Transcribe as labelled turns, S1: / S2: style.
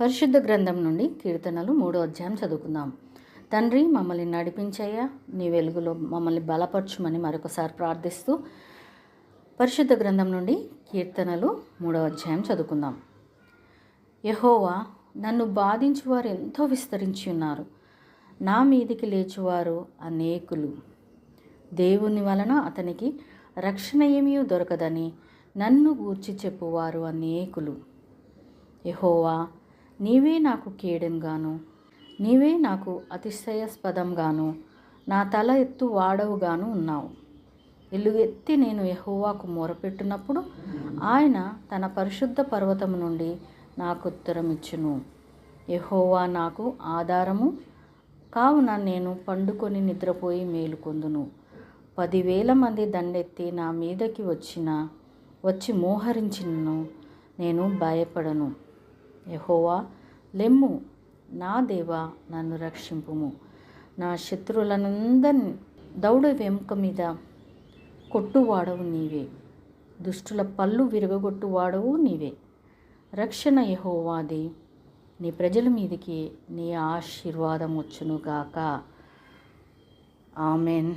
S1: పరిశుద్ధ గ్రంథం నుండి కీర్తనలు మూడో అధ్యాయం చదువుకుందాం. తండ్రి మమ్మల్ని నడిపించయ్యా. నీ వెలుగులో మమ్మల్ని బలపరచుమని మరొకసారి ప్రార్థిస్తూ పరిశుద్ధ గ్రంథం నుండి కీర్తనలు మూడో అధ్యాయం చదువుకుందాం. యహోవా నన్ను బాధించువారు ఎంతో విస్తరించి ఉన్నారు. నా మీదికి లేచువారు అనేకులు. దేవుని వలన అతనికి రక్షణ ఏమీ దొరకదని నన్ను గూర్చి చెప్పువారు అనేకులు. యహోవా నీవే నాకు కేడెంగాను. నీవే నాకు అతిశయాస్పదంగాను. నా తల ఎత్తు వాడవుగాను ఉన్నావు. ఇల్లు ఎత్తి నేను యహోవాకు మొరపెట్టినప్పుడు ఆయన తన పరిశుద్ధ పర్వతం నుండి నాకు ఉత్తరం ఇచ్చును యహోవా నాకు ఆధారము. కావున నేను పండుకొని నిద్రపోయి మేలుకొందును పదివేల మంది దండెత్తి నా మీదకి వచ్చిన వచ్చి మోహరించినను నేను భయపడను. యహోవా లెమ్ము. నా దేవా నన్ను రక్షింపుము. నా శత్రువులనందరిని దౌడ వెంక మీద కొట్టువాడవు నీవే. దుష్టుల పళ్ళు విరగొట్టువాడవు నీవే. రక్షణ యహోవాది. నీ ప్రజల మీదకి నీ ఆశీర్వాదం వచ్చునుగాక. ఆమెన్.